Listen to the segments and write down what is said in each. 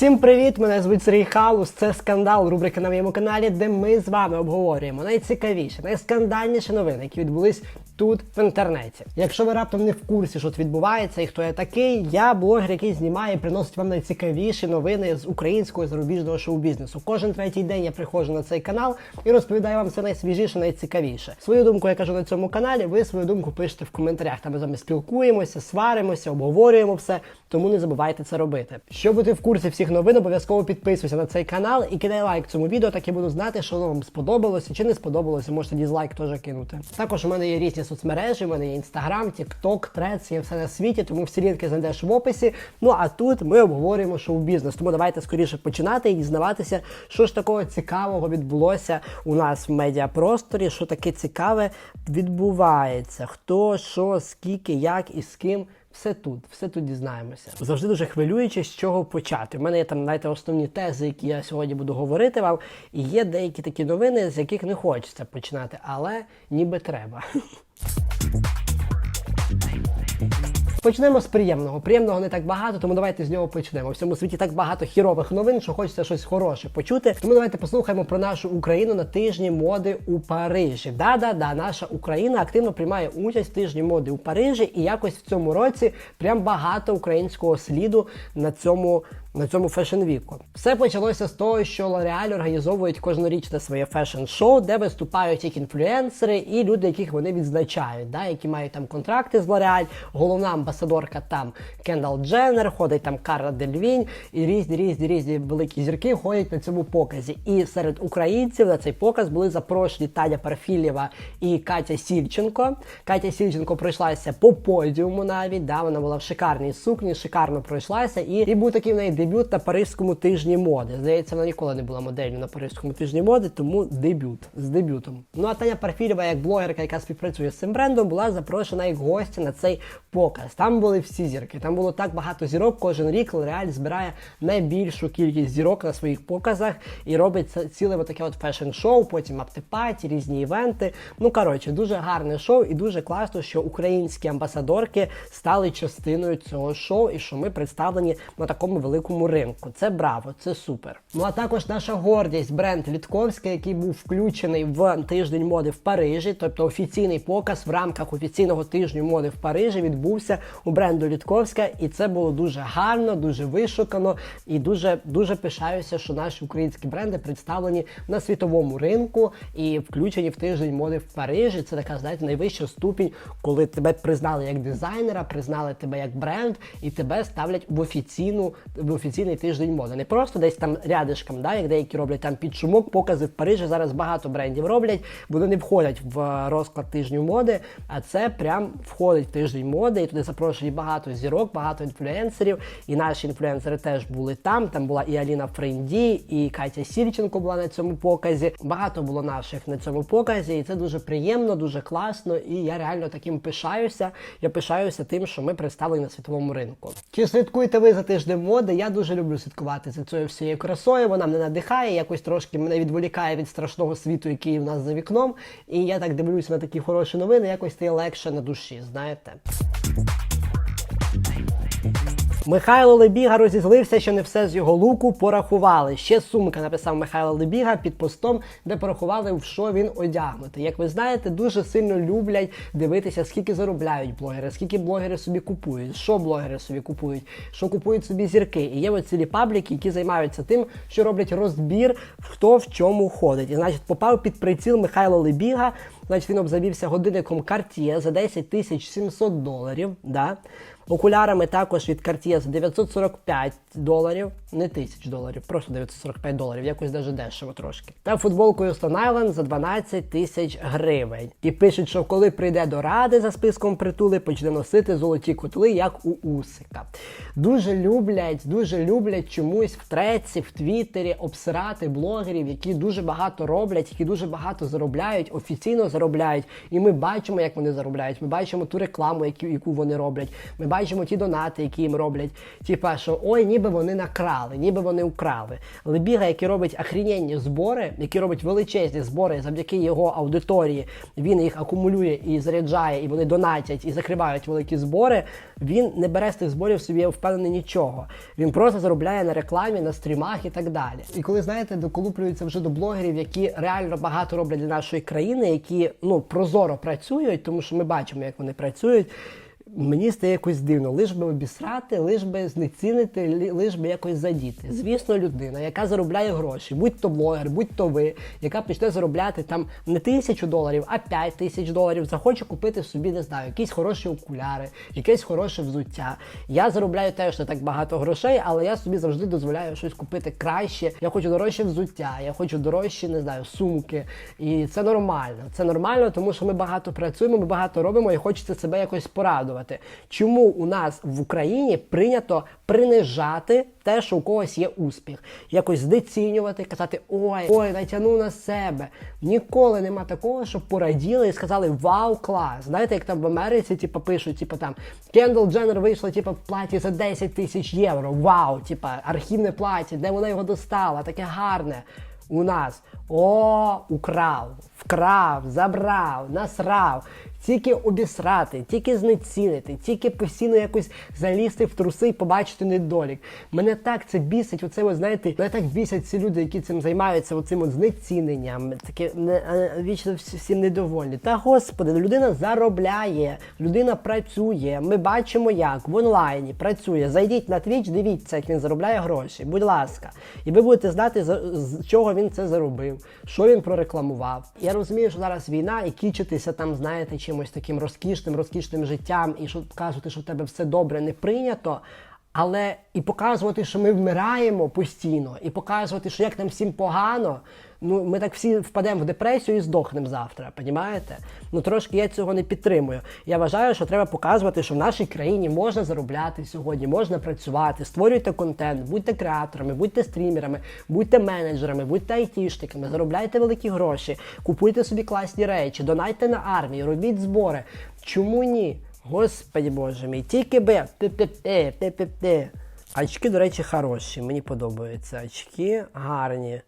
Всім привіт! Мене звуть Сергій Халус. Це скандал, рубрика на моєму каналі, де ми з вами обговорюємо найцікавіші, найскандальніші новини, які відбулись тут в інтернеті. Якщо ви раптом не в курсі, що тут відбувається і хто я такий, я блогер, який знімає і приносить вам найцікавіші новини з українського і зарубіжного шоу-бізнесу. Кожен третій день я приходжу на цей канал і розповідаю вам все найсвіжіше, найцікавіше. Свою думку я кажу на цьому каналі. Ви свою думку пишете в коментарях. Там ми з вами спілкуємося, сваримося, обговорюємо все. Тому не забувайте це робити. Щоб бути в курсі всіх новин, обов'язково підписуйся на цей канал і кидай лайк цьому відео, так я буду знати, що воно вам сподобалося чи не сподобалося. Можете дізлайк теж кинути. Також у мене є різні соцмережі, в мене є інстаграм, тікток, трец, є все на світі, тому всі лінки знайдеш в описі. Ну а тут ми обговорюємо шоу-бізнес. Тому давайте скоріше починати і дізнаватися, що ж такого цікавого відбулося у нас в медіапросторі, що таке цікаве відбувається. Хто, що, скільки, як і з ким. Все тут, все тут дізнаємося. Завжди дуже хвилююче, з чого почати. У мене є там знаєте, основні тези, які я сьогодні буду говорити вам. І є деякі такі новини, з яких не хочеться починати, але ніби треба. Почнемо з приємного. Приємного не так багато, тому давайте з нього почнемо. В цьому світі так багато хірових новин, що хочеться щось хороше почути. Тому давайте послухаємо про нашу Україну на тижні моди у Парижі. Да-да-да, наша Україна активно приймає участь в тижні моди у Парижі, і якось в цьому році прям багато українського сліду на цьому. На цьому фешн-віку. Все почалося з того, що L'Oreal організовують кожнорічне своє фешн-шоу, де виступають як інфлюенсери і люди, яких вони відзначають, да, які мають там контракти з L'Oreal. Головна амбасадорка там Кендал Дженнер, ходить там Карла Дельвінь, і різні різні різні великі зірки ходять на цьому показі. І серед українців на цей показ були запрошені Таня Парфілєва і Катя Сільченко. Катя Сільченко пройшлася по подіуму навіть. Да, вона була в шикарній сукні, шикарно пройшлася. І, і був такий в неї дебют на Паризькому тижні моди. Здається, вона ніколи не була моделлю на Паризькому тижні моди, тому дебют з дебютом. Ну а Таня Парфілєва, як блогерка, яка співпрацює з цим брендом, була запрошена як гостя на цей показ. Там були всі зірки. Там було так багато зірок. Кожен рік L'Oreal збирає найбільшу кількість зірок на своїх показах і робить ціле таке от фешн-шоу, потім аптепаті, різні івенти. Ну коротше, дуже гарне шоу, і дуже класно, що українські амбасадорки стали частиною цього шоу, і що ми представлені на такому великому ринку. Це браво, це супер. Ну а також наша гордість, бренд Літковська, який був включений в тиждень моди в Парижі, тобто офіційний показ в рамках офіційного тижню моди в Парижі відбувся у бренду Літковська, і це було дуже гарно, дуже вишукано і дуже дуже пишаюся, що наші українські бренди представлені на світовому ринку і включені в тиждень моди в Парижі. Це така, знаєте, найвища ступінь, коли тебе признали як дизайнера, признали тебе як бренд, і тебе ставлять в офіційну в офіційний тиждень моди. Не просто десь там рядишком, да, як деякі роблять там під шумок, покази в Парижі. Зараз багато брендів роблять. Вони не входять в розклад тижню моди, а це прям входить в тиждень моди. І туди запрошені багато зірок, багато інфлюенсерів. І наші інфлюенсери теж були там. Там була і Аліна Френді, і Катя Сільченко була на цьому показі. Багато було наших на цьому показі, і це дуже приємно, дуже класно. І я реально таким пишаюся. Я пишаюся тим, що ми представлені на світовому ринку. Чи слідкуєте ви за тижнем моди? Я дуже люблю слідкувати за цією всією красою. Вона мене надихає, якось трошки мене відволікає від страшного світу, який в нас за вікном. І я так дивлюся на такі хороші новини, якось стає легше на душі, знаєте. Михайло Лебіга розізлився, що не все з його луку порахували. Ще сумка написав Михайло Лебіга під постом, де порахували, в що він одягнутий. Як ви знаєте, дуже сильно люблять дивитися, скільки заробляють блогери, скільки блогери собі купують, що блогери собі купують, що купують собі зірки. І є от цілі пабліки, які займаються тим, що роблять розбір, хто в чому ходить. І значить, попав під приціл Михайло Лебіга. Значить, він обзавівся годинником Cartier за 10 тисяч 700 доларів. Да? Окулярами також від Cartier. За 945 доларів, не тисяч доларів, просто 945 доларів, якось даже дешево трошки. Та футболкою Stone Island за 12 тисяч гривень. І пишуть, що коли прийде до ради за списком притули, почне носити золоті котли, як у Усика. Дуже люблять, дуже люблять чомусь в треці, в Твіттері обсирати блогерів, які дуже багато роблять, які дуже багато заробляють, офіційно заробляють. І ми бачимо, як вони заробляють. Ми бачимо ту рекламу, яку, вони роблять. Ми бачимо ті донати, які їм роблять. Типа, що ой, ніби вони накрали, ніби вони украли. Лебіга, який робить охрененні збори, який робить величезні збори завдяки його аудиторії, він їх акумулює і заряджає, і вони донатять і закривають великі збори. Він не бере з тих зборів собі, впевнений, нічого. Він просто заробляє на рекламі, на стрімах і так далі. І коли знаєте, доколуплюються вже до блогерів, які реально багато роблять для нашої країни, які ну прозоро працюють, тому що ми бачимо, як вони працюють. Мені стає якось дивно, лиш би обісрати, лиш би знецінити, лиш би якось задіти. Звісно, людина, яка заробляє гроші, будь то блогер, будь то ви, яка почне заробляти там не тисячу доларів, а п'ять тисяч доларів, захоче купити собі, не знаю, якісь хороші окуляри, якесь хороше взуття. Я заробляю теж не так багато грошей, але я собі завжди дозволяю щось купити краще. Я хочу дорожче взуття, я хочу дорожчі, не знаю, сумки. І це нормально. Це нормально, тому що ми багато працюємо, ми багато робимо і хочеться себе якось порадувати. Чому у нас в Україні прийнято принижати те, що у когось є успіх, якось знецінювати, казати ой, ой, натягнув на себе. Ніколи нема такого, щоб пораділи і сказали Вау, клас! Знаєте, як там в Америці, типу, пишуть, типу там Кендall Дженнер вийшла, типу, в платі за 10 тисяч євро. Вау! Типа архівне платі, де вона його достала, таке гарне. У нас о, украв, вкрав, забрав, насрав. Тільки обісрати, тільки знецінити, тільки постійно якось залізти в труси і побачити недолік. Мене так це бісить. Оце, ви знаєте, мене так бісять ці люди, які цим займаються, оцим от знеціненням. Таке не вічно всім недовольні. Та господи, людина заробляє, людина працює. Ми бачимо, як в онлайні працює. Зайдіть на Twitch, дивіться, як він заробляє гроші. Будь ласка, і ви будете знати, з чого він це заробив, що він прорекламував. Я розумію, що зараз війна і кічитися там, знаєте, чимось таким розкішним, розкішним життям, і що кажуть, що в тебе все добре не прийнято. Але і показувати, що ми вмираємо постійно, і показувати, що як нам всім погано. Ну, ми так всі впадемо в депресію і здохнемо завтра, понімаєте? Ну трошки я цього не підтримую. Я вважаю, що треба показувати, що в нашій країні можна заробляти сьогодні, можна працювати, створюйте контент, будьте креаторами, будьте стрімерами, будьте менеджерами, будьте айтішниками, заробляйте великі гроші, купуйте собі класні речі, донайте на армію, робіть збори. Чому ні? Господи боже мій, тільки би. Очки, до речі, хороші, мені подобаються. Очки гарні.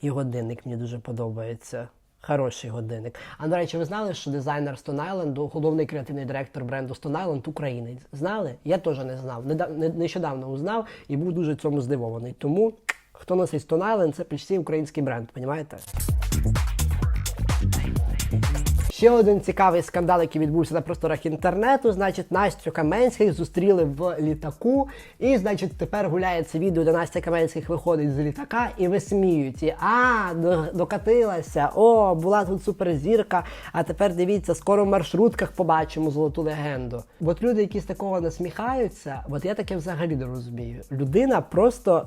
І годинник мені дуже подобається. Хороший годинник. А до речі, ви знали, що дизайнер Stone Island, головний креативний директор бренду Stone Island українець? Знали? Я теж не знав. Не- Нещодавно узнав і був дуже цьому здивований. Тому хто носить Stone Island, це почти український бренд, понімаєте? Ще один цікавий скандал, який відбувся на просторах інтернету. Значить, Настю Каменських зустріли в літаку. І, значить, тепер гуляє це відео, де Настя Каменських виходить з літака і висміюють. її. А, докатилася. О, була тут суперзірка. А тепер дивіться, скоро в маршрутках побачимо золоту легенду. От люди, які з такого насміхаються, от я таке взагалі не розумію. Людина просто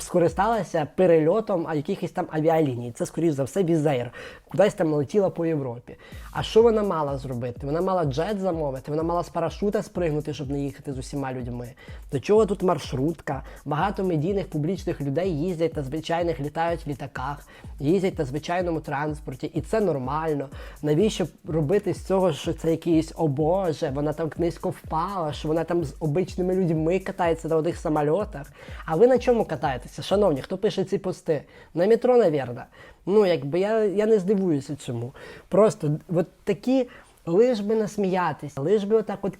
скористалася перельотом якихось там авіаліній. Це, скоріш за все, візер. Кудись там летіла по Європі. А що вона мала зробити? Вона мала джет замовити, вона мала з парашута спригнути, щоб не їхати з усіма людьми. До чого тут маршрутка? Багато медійних публічних людей їздять на звичайних літають в літаках, їздять на звичайному транспорті, і це нормально. Навіщо робити з цього, що це якийсь о Боже, вона там низько впала, що вона там з обичними людьми катається на одних самольотах. А ви на чому катаєтеся? Шановні, хто пише ці пости? На метро, навірно. Ну, якби я, я не здивуюся цьому. Просто от такі. Лиш би насміятися, лиш би отак от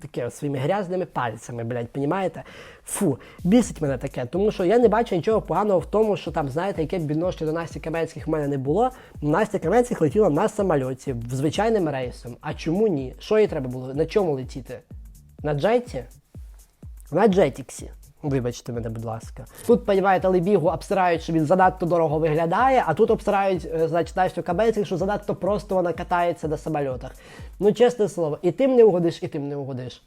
таке своїми грязними пальцями, блядь, понімаєте? Фу, бісить мене таке, тому що я не бачу нічого поганого в тому, що там, знаєте, яке б відношення до Насті Каменських в мене не було. Настя Каменських летіла на самольоті звичайним рейсом. А чому ні? Що їй треба було? На чому летіти? На джеті? На джетіксі. Вибачте мене, будь ласка. Тут, понімаєте, Лебігу обсирають, що він занадто дорого виглядає, а тут обсирають, е, значить, Настю Кабельців, що занадто просто вона катається на самольотах. Ну, чесне слово, і тим не угодиш, і тим не угодиш.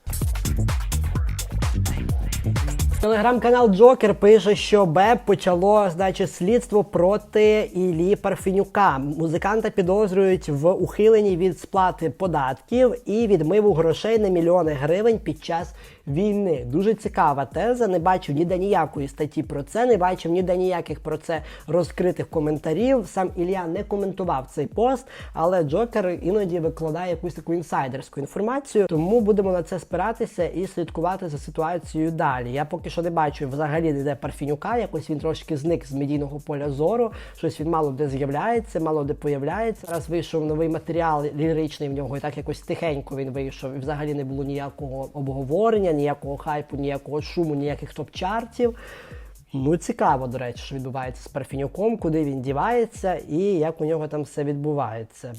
Телеграм-канал Джокер пише, що БЕП почало значить, слідство проти Іллі Парфенюка. Музиканта підозрюють в ухиленні від сплати податків і відмиву грошей на мільйони гривень під час війни. Дуже цікава теза. Не бачив ніде ніякої статті про це, не бачив ніде ніяких про це розкритих коментарів. Сам Ілля не коментував цей пост, але Джокер іноді викладає якусь таку інсайдерську інформацію. Тому будемо на це спиратися і слідкувати за ситуацією далі. Я поки що не бачу взагалі ніде Парфінюка. Якось він трошки зник з медійного поля зору. Щось він мало де з'являється, мало де появляється. Раз вийшов новий матеріал ліричний в нього, і так якось тихенько він вийшов. І взагалі не було ніякого обговорення, ніякого хайпу, ніякого шуму, ніяких топ-чартів. Ну, цікаво, до речі, що відбувається з Парфінюком, куди він дівається і як у нього там все відбувається.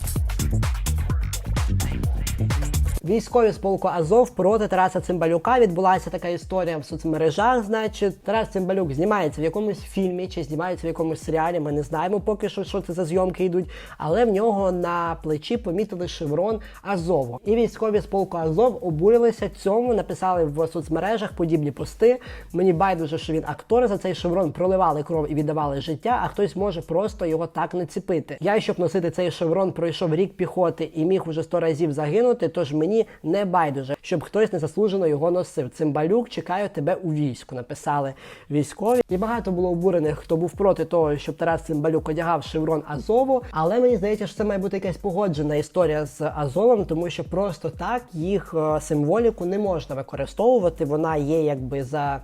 Військові з полку Азов проти Тараса Цимбалюка відбулася така історія в соцмережах. Значить, Тарас Цимбалюк знімається в якомусь фільмі чи знімається в якомусь серіалі. Ми не знаємо поки що, що це за зйомки йдуть. Але в нього на плечі помітили шеврон Азову. І військові з полку Азов обурилися цьому, написали в соцмережах подібні пости. Мені байдуже, що він актор за цей шеврон проливали кров і віддавали життя, а хтось може просто його так не ціпити. Я, щоб носити цей шеврон, пройшов рік піхоти і міг уже сто разів загинути. Тож мені не байдуже, щоб хтось незаслужено його носив. Цимбалюк чекаю тебе у війську. Написали військові. І багато було обурених, хто був проти того, щоб Тарас Цимбалюк одягав шеврон Азову. Але мені здається, що це має бути якась погоджена історія з Азовом, тому що просто так їх е, символіку не можна використовувати. Вона є якби за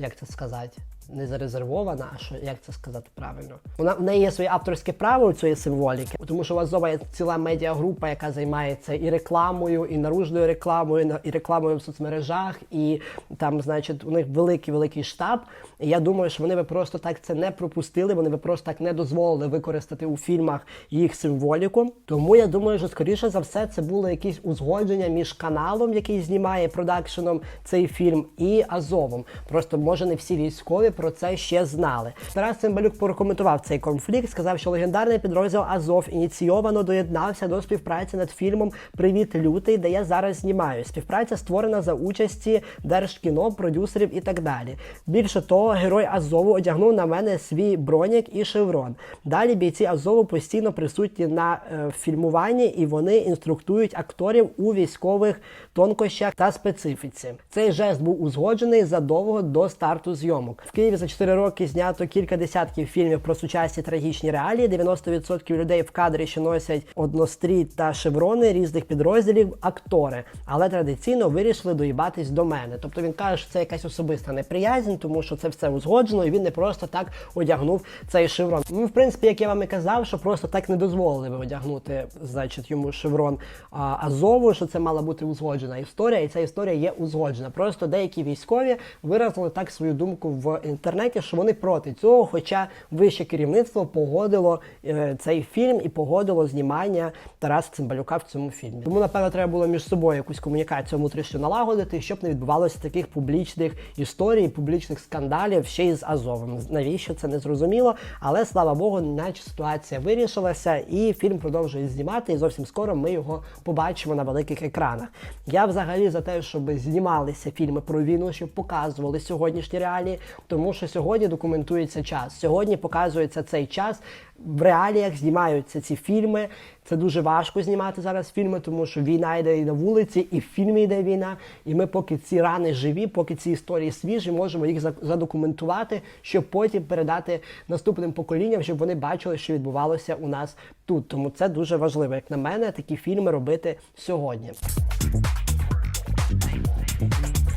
як це сказати. Не зарезервована, а що як це сказати правильно? Вона в неї є своє авторське право цієї символіки, тому що у Азова є ціла медіагрупа, яка займається і рекламою, і наружною рекламою, і рекламою в соцмережах, і там, значить, у них великий великий штаб. І я думаю, що вони би просто так це не пропустили, вони би просто так не дозволили використати у фільмах їх символіку. Тому я думаю, що скоріше за все це було якесь узгодження між каналом, який знімає продакшеном цей фільм, і Азовом. Просто може не всі військові про це ще знали. Тарас Цимбалюк прокоментував цей конфлікт, сказав, що легендарний підрозділ Азов ініційовано доєднався до співпраці над фільмом Привіт, лютий, де я зараз знімаю. Співпраця створена за участі Держкіно, продюсерів і так далі. Більше того, герой Азову одягнув на мене свій бронік і шеврон. Далі бійці Азову постійно присутні на е, фільмуванні і вони інструктують акторів у військових тонкощах та специфіці. Цей жест був узгоджений задовго до старту зйомок. В Києві за 4 роки знято кілька десятків фільмів про сучасні трагічні реалії. 90% людей в кадрі, що носять однострій та шеврони різних підрозділів, актори, але традиційно вирішили доїбатись до мене. Тобто він каже, що це якась особиста неприязнь, тому що це все узгоджено, і він не просто так одягнув цей шеврон. Ну, в принципі, як я вам і казав, що просто так не дозволили би одягнути, значить, йому шеврон а, Азову, що це мала бути узгоджена історія, і ця історія є узгоджена. Просто деякі військові виразили так свою думку в інтернеті, що вони проти цього, хоча вище керівництво погодило е, цей фільм і погодило знімання Тараса Цимбалюка в цьому фільмі. Тому, напевно, треба було між собою якусь комунікацію внутрішню налагодити, щоб не відбувалося таких публічних історій, публічних скандалів ще й з Азовом. Навіщо це не зрозуміло? Але слава Богу, наче ситуація вирішилася, і фільм продовжує знімати. І зовсім скоро ми його побачимо на великих екранах. Я взагалі за те, щоб знімалися фільми про війну, щоб показували сьогоднішні реалії, тому що сьогодні документується час. Сьогодні показується цей час. В реаліях знімаються ці фільми. Це дуже важко знімати зараз фільми, тому що війна йде і на вулиці, і в фільмі йде війна. І ми, поки ці рани живі, поки ці історії свіжі, можемо їх задокументувати, щоб потім передати наступним поколінням, щоб вони бачили, що відбувалося у нас тут. Тому це дуже важливо, як на мене, такі фільми робити сьогодні.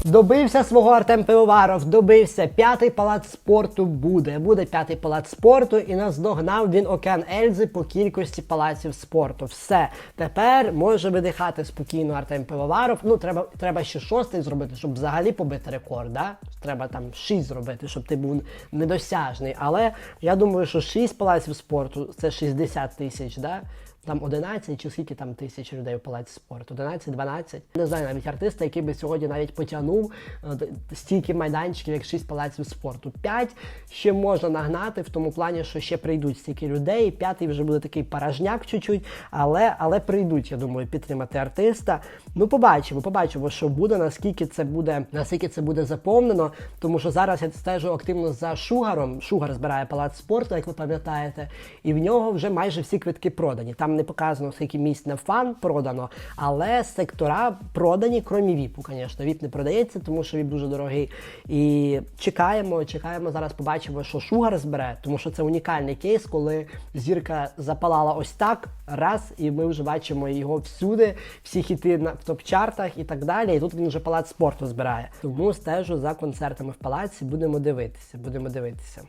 Добився свого Артем Пивоваров, добився. П'ятий палац спорту буде. Буде п'ятий палац спорту, і наздогнав він океан Ельзи по кількості палаців спорту. Все. Тепер може видихати спокійно Артем Пивоваров. Ну, треба, треба ще шостий зробити, щоб взагалі побити рекорд. Да? Треба там шість зробити, щоб ти був недосяжний. Але я думаю, що шість палаців спорту це 60 тисяч. Да? Там 11 чи скільки там тисяч людей у палаці спорту? 11-12. Не знаю навіть артиста, який би сьогодні навіть потягнув е, стільки майданчиків, як 6 палаців спорту. 5 ще можна нагнати в тому плані, що ще прийдуть стільки людей. П'ятий вже буде такий паражняк чуть-чуть, але, але прийдуть, я думаю, підтримати артиста. Ну, побачимо, побачимо, що буде, наскільки це буде, наскільки це буде заповнено. Тому що зараз я стежу активно за Шугаром. Шугар збирає палац спорту, як ви пам'ятаєте, і в нього вже майже всі квитки продані. Там не показано, скільки місць на фан продано, але сектора продані, крім віпу, звісно. Віп не продається, тому що віп дуже дорогий. І чекаємо, чекаємо зараз. Побачимо, що Шугар збере, тому що це унікальний кейс, коли зірка запалала ось так раз, і ми вже бачимо його всюди, всі хіти на в топ-чартах і так далі. І тут він вже палац спорту збирає. Тому стежу за концертами в палаці. Будемо дивитися. Будемо дивитися.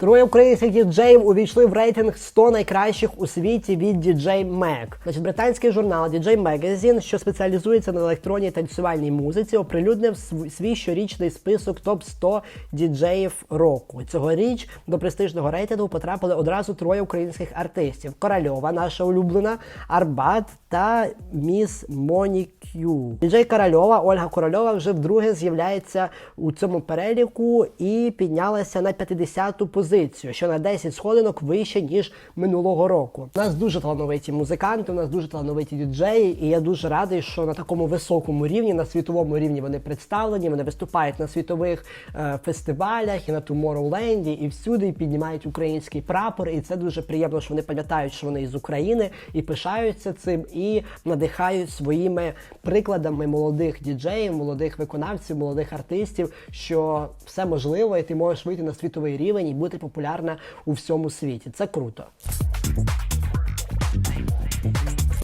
Троє українських діджеїв увійшли в рейтинг 100 найкращих у світі від DJ Mag. Значить, британський журнал DJ Magazine, що спеціалізується на електронній танцювальній музиці, оприлюднив свій щорічний список топ 100 діджеїв року. Цьогоріч до престижного рейтингу потрапили одразу троє українських артистів: Корольова, наша улюблена, Арбат та Міс Моні К'ю. Діджей Корольова, Ольга Корольова вже вдруге з'являється у цьому переліку і піднялася на 50-ту позицію, що на 10 сходинок вище ніж минулого року. У нас дуже талановиті музиканти, у нас дуже талановиті діджеї, і я дуже радий, що на такому високому рівні, на світовому рівні вони представлені. Вони виступають на світових е, фестивалях і на Tomorrowland, і всюди і піднімають український прапор. І це дуже приємно, що вони пам'ятають, що вони із України і пишаються цим, і надихають своїми прикладами молодих діджеїв, молодих виконавців, молодих артистів, що все можливо, і ти можеш вийти на світовий рівень і бути популярна у всьому світі. Це круто.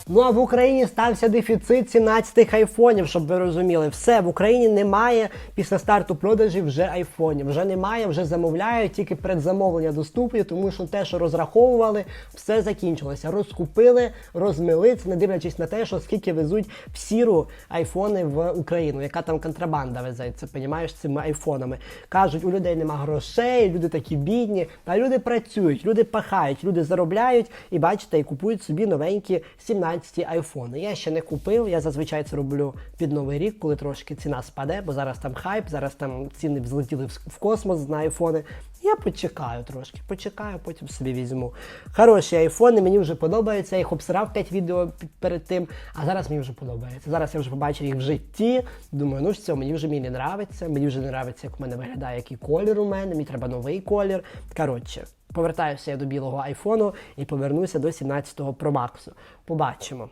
Ну а в Україні стався дефіцит 17 айфонів, щоб ви розуміли. Все в Україні немає після старту продажів вже айфонів. Вже немає, вже замовляють, тільки предзамовлення доступні, тому що те, що розраховували, все закінчилося. Розкупили, розмили це, не дивлячись на те, що скільки везуть в сіру айфони в Україну, яка там контрабанда везеться, понімаєш, цими айфонами. Кажуть, у людей нема грошей, люди такі бідні. А люди працюють, люди пахають, люди заробляють і бачите, і купують собі новенькі 17 айфони. Я ще не купив. Я зазвичай це роблю під новий рік, коли трошки ціна спаде, бо зараз там хайп, зараз там ціни взлетіли в космос на айфони. Я почекаю трошки, почекаю, потім собі візьму. Хороші айфони, мені вже подобаються. Я їх обсирав 5 відео перед тим, а зараз мені вже подобається. Зараз я вже побачив їх в житті. Думаю, ну все, мені вже мені не нравиться. Мені вже не нравиться, як в мене виглядає, який колір у мене. Мені треба новий колір. Коротше, повертаюся я до білого айфону і повернуся до 17-го Pro Max. Побачимо.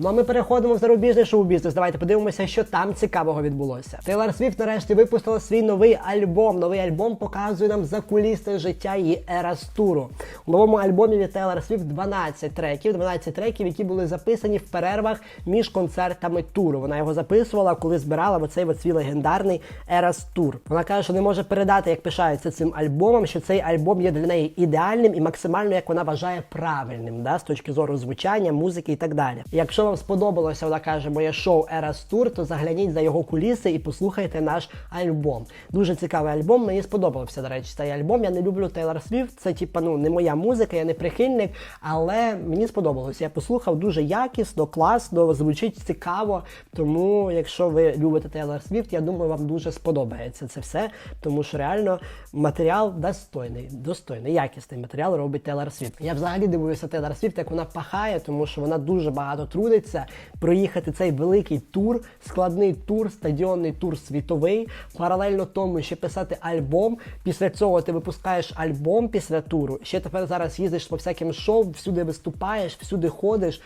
Ну а ми переходимо в зарубіжний шоу-бізнес. Давайте подивимося, що там цікавого відбулося. Тейлор Свіфт нарешті випустила свій новий альбом. Новий альбом показує нам закулісне життя її Ерас туру. У новому альбомі від Тейлор Свіфт 12 треків, 12 треків, які були записані в перервах між концертами туру. Вона його записувала, коли збирала оцей свій легендарний Ерас тур. Вона каже, що не може передати, як пишається цим альбомом, що цей альбом є для неї ідеальним і максимально, як вона вважає, правильним, да, з точки зору звучання, музики і так далі. Якщо вам сподобалося, вона каже, моє шоу Ерас Тур, то загляніть за його куліси і послухайте наш альбом. Дуже цікавий альбом. Мені сподобався, до речі, цей альбом. Я не люблю Тейлор Свіфт. Це типа ну не моя музика, я не прихильник, але мені сподобалося. Я послухав дуже якісно, класно, звучить цікаво. Тому, якщо ви любите Тейлор Свіфт, я думаю, вам дуже сподобається це все, тому що реально матеріал достойний, достойний, якісний матеріал робить Тейлор Свіфт. Я взагалі дивуюся Тейлор Свіфт, як вона пахає, тому що вона дуже багато трудиться проїхати цей великий тур, складний тур, стадіонний тур світовий. Паралельно тому ще писати альбом. Після цього ти випускаєш альбом після туру. Ще тепер зараз їздиш по всяким шоу, всюди виступаєш, всюди ходиш.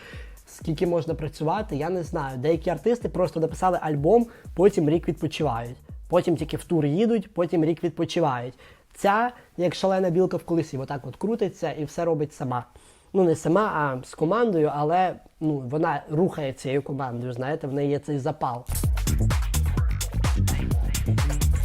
Скільки можна працювати, я не знаю. Деякі артисти просто написали альбом, потім рік відпочивають. Потім тільки в тур їдуть, потім рік відпочивають. Ця, як шалена білка в колесі, отак от крутиться і все робить сама. Ну, не сама, а з командою, але ну, вона рухає цією командою. Знаєте, в неї є цей запал.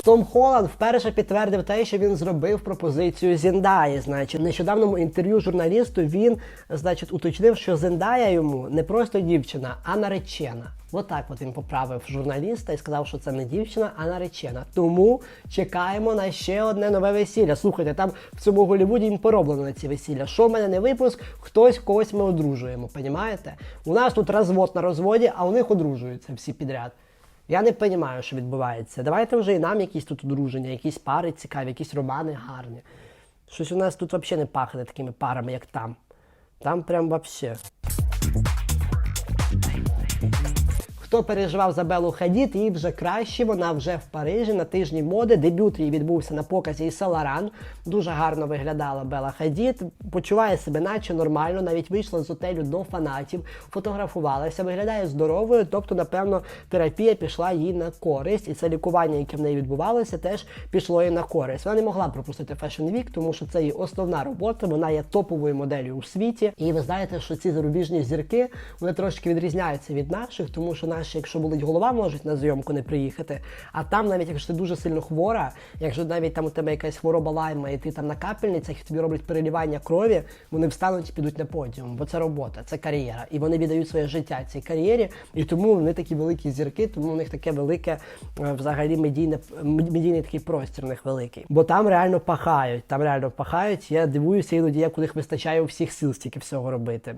Том Холланд вперше підтвердив те, що він зробив пропозицію Зіндаї. Значить, нещодавному інтерв'ю журналісту він, значить, уточнив, що Зіндая йому не просто дівчина, а наречена. Отак от він поправив журналіста і сказав, що це не дівчина, а наречена. Тому чекаємо на ще одне нове весілля. Слухайте, там в цьому Голлівуді їм пороблено на ці весілля. Що в мене не випуск, хтось когось ми одружуємо. Понімаєте? У нас тут розвод на розводі, а у них одружуються всі підряд. Я не розумію, що відбувається. Давайте вже і нам якісь тут одруження, якісь пари цікаві, якісь романи гарні. Щось у нас тут взагалі не пахне такими парами, як там. Там прям вообще. Хто переживав за Белу Хадід, їй вже краще. Вона вже в Парижі на тижні моди. Дебют її відбувся на показі і Саларан. Дуже гарно виглядала Бела Хадід. Почуває себе, наче нормально. Навіть вийшла з готелю до фанатів, фотографувалася, виглядає здоровою. Тобто, напевно, терапія пішла їй на користь, і це лікування, яке в неї відбувалося, теж пішло їй на користь. Вона не могла пропустити Fashion Week, тому що це її основна робота. Вона є топовою моделлю у світі. І ви знаєте, що ці зарубіжні зірки вони трошки відрізняються від наших, тому що наші, якщо болить голова, можуть на зйомку не приїхати. А там, навіть якщо ти дуже сильно хвора, якщо навіть там у тебе якась хвороба лайма, і ти там на капельницях і тобі роблять переливання крові, вони встануть і підуть на подіум, бо це робота, це кар'єра. І вони віддають своє життя цій кар'єрі, і тому вони такі великі зірки, тому у них таке велике е, взагалі медійне медійний такий простір у них великий. Бо там реально пахають, там реально пахають. Я дивуюся іноді, як у них вистачає у всіх сил стільки всього робити.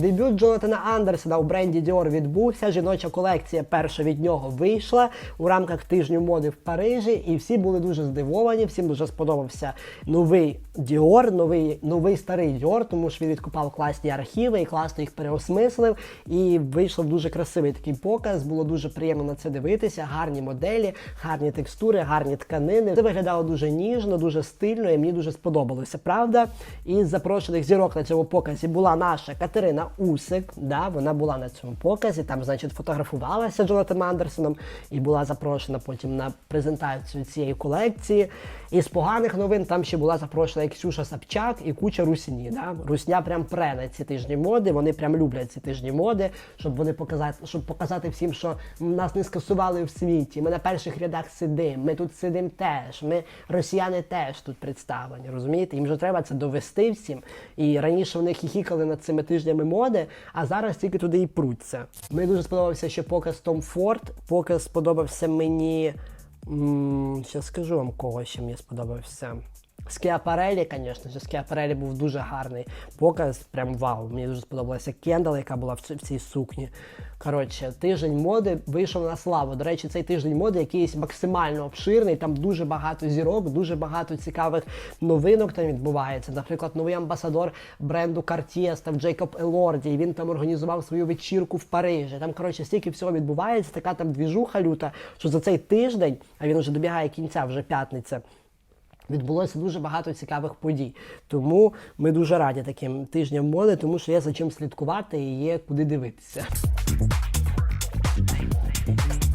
Дебют Джонатана Андерсона у бренді Dior відбувся. Жіноча колекція перша від нього вийшла у рамках тижню моди в Парижі, і всі були дуже здивовані. Всім дуже сподобався новий Dior, новий новий старий Dior, тому що він відкопав класні архіви і класно їх переосмислив. І вийшов дуже красивий такий показ. Було дуже приємно на це дивитися. Гарні моделі, гарні текстури, гарні тканини. Це виглядало дуже ніжно, дуже стильно, і мені дуже сподобалося. Правда, із запрошених зірок на цьому показі була наша Катерина Усик. Да, вона була на цьому показі. Там, значить, фотографувалася Джонатаном Андерсоном і була запрошена потім на презентацію цієї колекції. І з поганих новин там ще була запрошена і Ксюша Сапчак і куча русні. Да? Русня прям пре на ці тижні моди. Вони прям люблять ці тижні моди, щоб вони показати, щоб показати всім, що нас не скасували в світі. Ми на перших рядах сидимо. Ми тут сидимо теж. Ми росіяни теж тут представлені. Розумієте? Їм же треба це довести всім. І раніше вони хіхікали над цими тижнями моди, а зараз тільки туди і пруться. Мені дуже сподобався ще показ Том Форд. Показ сподобався мені. Зараз скажу вам кого ще мені сподобався. Скіапарелі, звісно, Скіапарелі був дуже гарний показ. Прям вау. Мені дуже сподобалася Кендал, яка була в цій сукні. Коротше, тиждень моди вийшов на славу. До речі, цей тиждень моди якийсь максимально обширний. Там дуже багато зірок, дуже багато цікавих новинок там відбувається. Наприклад, новий амбасадор бренду Cartier став Джейкоб Елорді. Він там організував свою вечірку в Парижі. Там, коротше, стільки всього відбувається, така там двіжуха люта, що за цей тиждень, а він вже добігає кінця, вже п'ятниця. Відбулося дуже багато цікавих подій. Тому ми дуже раді таким тижням моди, тому що є за чим слідкувати і є куди дивитися.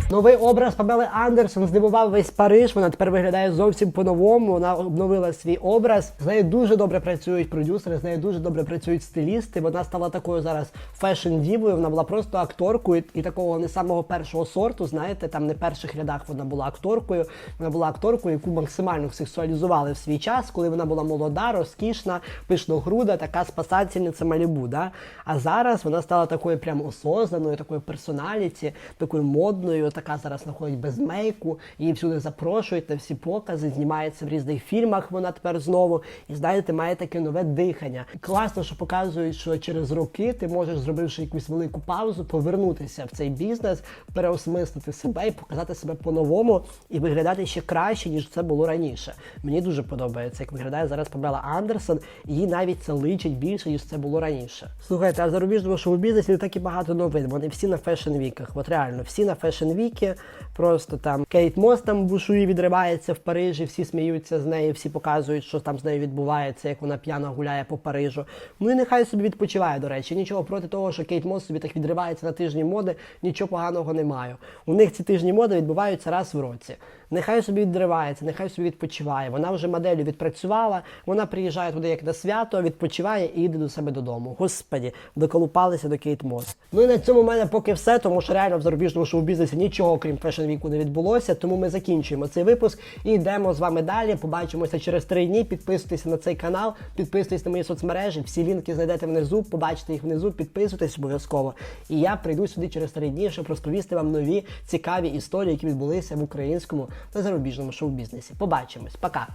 Новий образ Памели Андерсон здивував весь Париж. Вона тепер виглядає зовсім по-новому. Вона обновила свій образ. З нею дуже добре працюють продюсери, з нею дуже добре працюють стилісти. Вона стала такою зараз фешн-дівою. Вона була просто акторкою і такого не самого першого сорту. Знаєте, там не перших рядах вона була акторкою. Вона була акторкою, яку максимально сексуалізували в свій час, коли вона була молода, розкішна, пишногруда, така спасательниця Малібу. Да? А зараз вона стала такою прям осознаною, такою персоналіті, такою модною така зараз знаходить без мейку, її всюди запрошують на всі покази, знімається в різних фільмах. Вона тепер знову. І знаєте, має таке нове дихання. Класно, що показують, що через роки ти можеш, зробивши якусь велику паузу, повернутися в цей бізнес, переосмислити себе і показати себе по-новому і виглядати ще краще, ніж це було раніше. Мені дуже подобається, як виглядає зараз Памела Андерсон, їй навіть це личить більше, ніж це було раніше. Слухайте, а в зарубіжному шоу-бізнесі не так і багато новин. Вони всі на фешн-віках. От реально, всі на фешн-вік віки. Просто там Кейт Мос там бушує, відривається в Парижі, всі сміються з нею, всі показують, що там з нею відбувається, як вона п'яно гуляє по Парижу. Ну і нехай собі відпочиває, до речі. Нічого проти того, що Кейт Мос собі так відривається на тижні моди, нічого поганого немає. У них ці тижні моди відбуваються раз в році. Нехай собі відривається, нехай собі відпочиває. Вона вже моделлю відпрацювала, вона приїжджає туди як на свято, відпочиває і йде до себе додому. Господі, доколупалися до Кейт Мос. Ну і на цьому в мене поки все, тому що реально в зарубіжному шоу-бізнесі нічого. Нічого крім Fashion Week не відбулося. Тому ми закінчуємо цей випуск і йдемо з вами далі. Побачимося через три дні. Підписуйтесь на цей канал, підписуйтесь на мої соцмережі. Всі лінки знайдете внизу, побачите їх внизу, підписуйтесь обов'язково. І я прийду сюди через три дні, щоб розповісти вам нові цікаві історії, які відбулися в українському та зарубіжному шоу-бізнесі. Побачимось, пока.